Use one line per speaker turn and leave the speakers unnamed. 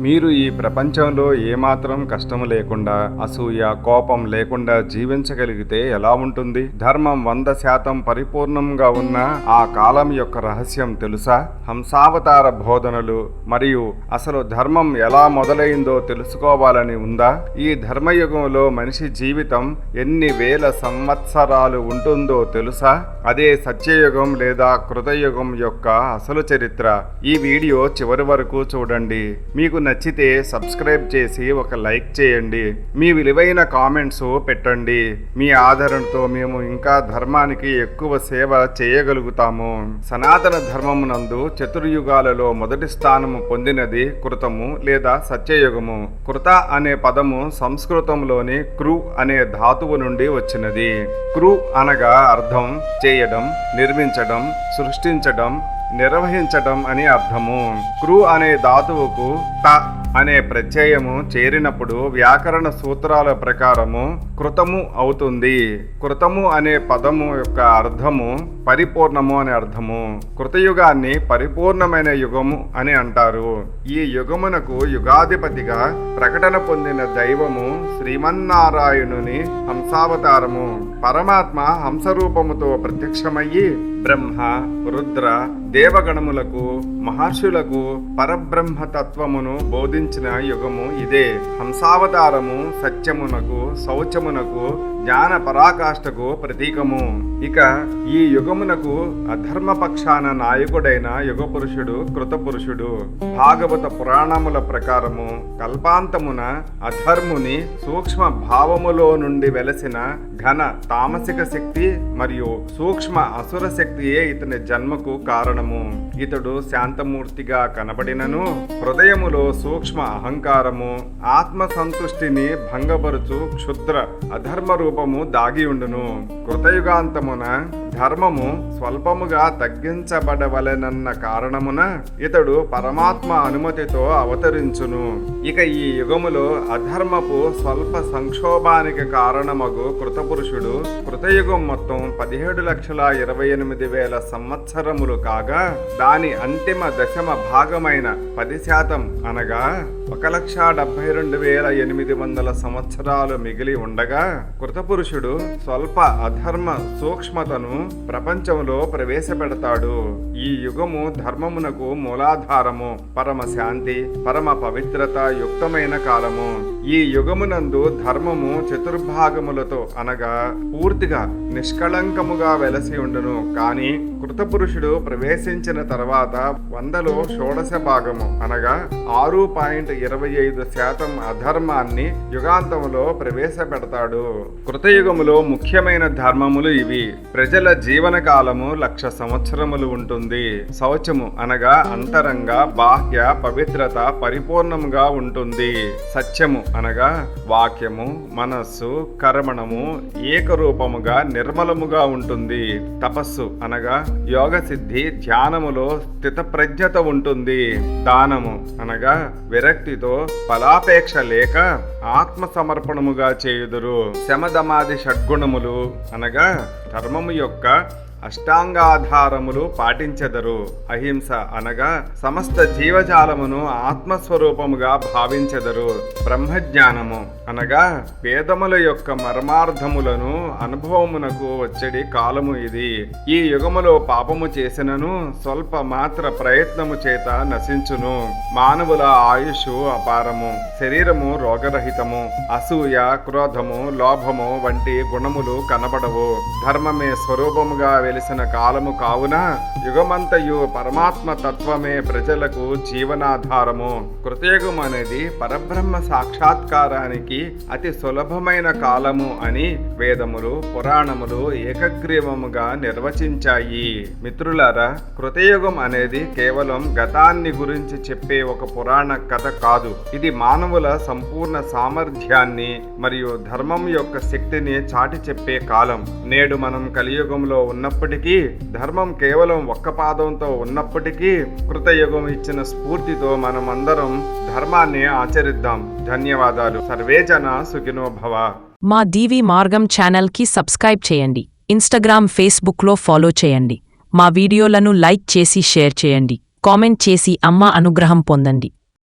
మీరు ఈ ప్రపంచంలో ఏమాత్రం కష్టం లేకుండా అసూయ కోపం లేకుండా జీవించగలిగితే ఎలా ఉంటుంది? ధర్మం వంద శాతం పరిపూర్ణంగా ఉన్న ఆ కాలం యొక్క రహస్యం తెలుసా? హంసావతార బోధనలు మరియు అసలు ధర్మం ఎలా మొదలైందో తెలుసుకోవాలని ఉందా? ఈ ధర్మయుగంలో మనిషి జీవితం ఎన్ని వేల సంవత్సరాలు ఉంటుందో తెలుసా? అదే సత్యయుగం లేదా కృతయుగం యొక్క అసలు చరిత్ర. ఈ వీడియో చివరి వరకు చూడండి. మీకు నచ్చితే సబ్స్క్రైబ్ చేసి ఒక లైక్ చేయండి. మీ విలువైన కామెంట్స్ పెట్టండి. మీ ఆదరణతో మేము ఇంకా ధర్మానికి ఎక్కువ సేవ చేయగలుగుతాము. సనాతన ధర్మమునందు చతుర్యుగాలలో మొదటి స్థానము పొందినది కృతము లేదా సత్యయుగము. కృత అనే పదము సంస్కృతంలోని క్రు అనే ధాతువు నుండి వచ్చినది. క్రు అనగా అర్థం చేయడం నిర్మించడం సృష్టించడం నిర్వహించటం అని అర్థము. క్రు అనే ధాతువుకు ట అనే ప్రత్యయము చేరినప్పుడు వ్యాకరణ సూత్రాల ప్రకారము కృతము అవుతుంది. కృతము అనే పదము యొక్క అర్థము పరిపూర్ణము అనే అర్థము. కృతయుగాన్ని పరిపూర్ణమైన యుగము అని అంటారు. ఈ యుగమునకు యుగాధిపతిగా ప్రకటన పొందిన దైవము శ్రీమన్నారాయణుని హంసావతారము. పరమాత్మ హంసరూపముతో ప్రత్యక్షమయ్యి బ్రహ్మ రుద్ర దేవగణములకు మహర్షులకు పరబ్రహ్మ తత్వమును బోధించిన యుగము ఇదే. హంసావతారము సత్యమునకు శౌచమునకు జ్ఞాన పరాకాష్ఠకు ప్రతీకము. ఇక ఈ యుగమునకు అధర్మ పక్షాన నాయకుడైన యుగ పురుషుడు భాగవత పురాణముల ప్రకారము కల్పాంతమున అధర్ముని సూక్ష్మ భావములో నుండి వెలసిన ఘన తామసిక శక్తి మరియు సూక్ష్మ అసుర శక్తియే ఇతని జన్మకు కారణము. ఇతడు శాంతమూర్తిగా కనబడినను హృదయములో సూక్ష్మ అహంకారము ఆత్మ సంతుష్టిని భంగపరుచు క్షుద్ర అధర్మ రూపము దాగి ఉండును. కృతయుగాంతమున ధర్మము స్వల్పముగా తగ్గించబడవలెనన్న కారణమున ఇతడు పరమాత్మ అనుమతితో అవతరించును. ఇక ఈ యుగములో అధర్మపు స్వల్ప సంక్షోభానికి కారణమగు కృతపురుషుడు కృతయుగం మొత్తం పదిహేడు లక్షల ఇరవై ఎనిమిది వేల సంవత్సరములు కాగా దాని అంతిమ దశమ భాగమైన పది శాతం అనగా ఒక లక్ష డెబ్బై రెండు వేల ఎనిమిది వందల సంవత్సరాలు మిగిలి ఉండగా కృతపురుషుడు స్వల్ప అధర్మ సూక్ష్మతను ప్రపంచంలో ప్రవేశపెడతాడు. ఈ యుగము ధర్మమునకు మూలాధారము పరమ శాంతి పరమ పవిత్రత యుక్తమైన కాలము. ఈ యుగమునందు ధర్మము చతుర్భాగములతో అనగా పూర్తిగా నిష్కళంకముగా వెలసి ఉండును. కానీ కృతపురుషుడు ప్రవేశించిన తర్వాత వందలో షోడశ భాగము అనగా ఆరు పాయింట్ ఇరవై ఐదు శాతం అధర్మాన్ని యుగాంతములో ప్రవేశపెడతాడు. కృతయుగములో ముఖ్యమైన ధర్మములు ఇవి. ప్రజల జీవన కాలము లక్ష సంవత్సరములు ఉంటుంది. శౌచము అనగా అంతరంగ బాహ్య పవిత్రత పరిపూర్ణముగా ఉంటుంది. సత్యము అనగా వాక్యము మనస్సు కర్మణము ఏకరూపముగా నిర్మలముగా ఉంటుంది. తపస్సు అనగా యోగ సిద్ధి ధ్యానములో స్థితప్రజ్ఞత ఉంటుంది. దానము అనగా విరక్తితో ఫలాపేక్ష లేక ఆత్మ సమర్పణముగా చేయుదురు. శమదమాది షడ్గుణములు అనగా ధర్మము యొక్క అష్టాంగాధారములు పాటించెదరు. అహింస అనగా సమస్త జీవజాలమును ఆత్మస్వరూపముగా భావించెదరు. బ్రహ్మజ్ఞానము అనగా వేదముల యొక్క మర్మార్థములను అనుభవమునకు వచ్చడి కాలము ఇది. ఈ యుగములో పాపము చేసినను స్వల్ప మాత్ర ప్రయత్నము చేత నశించును. మానవుల ఆయుష్ అపారము. శరీరము రోగరహితము. అసూయ క్రోధము లోభము వంటి గుణములు కనబడవు. ధర్మమే స్వరూపముగా వెలిసిన కాలము కావున యుగమంతయు పరమాత్మ తత్వమే ప్రజలకు జీవనాధారము. కృతయుగం అనేది పరబ్రహ్మ సాక్షాత్కారానికి అతి సులభమైన కాలము అని వేదములు పురాణములు ఏకగ్రీవముగా నిర్వచించాయి. మిత్రులారా కృతయుగం అనేది కేవలం గతాన్ని గురించి చెప్పే ఒక పురాణ కథ కాదు. ఇది మానవుల సంపూర్ణ సామర్థ్యాన్ని మరియు ధర్మం యొక్క శక్తిని చాటి చెప్పే కాలం. నేడు మనం కలియుగంలో ఉన్నప్పటికీ ధర్మం కేవలం ఒక్క పాదంతో ఉన్నప్పటికీ కృతయుగం ఇచ్చిన స్ఫూర్తితో మనమందరం ధర్మాన్ని ఆచరిద్దాం. ధన్యవాదాలు. సర్వే జన సుఖినో భవ.
మా డీవీ మార్గం ఛానల్కి సబ్స్క్రైబ్ చేయండి. ఇన్స్టాగ్రామ్ ఫేస్బుక్లో ఫాలో చేయండి. మా వీడియోలను లైక్ చేసి షేర్ చేయండి. కామెంట్ చేసి అమ్మ అనుగ్రహం పొందండి.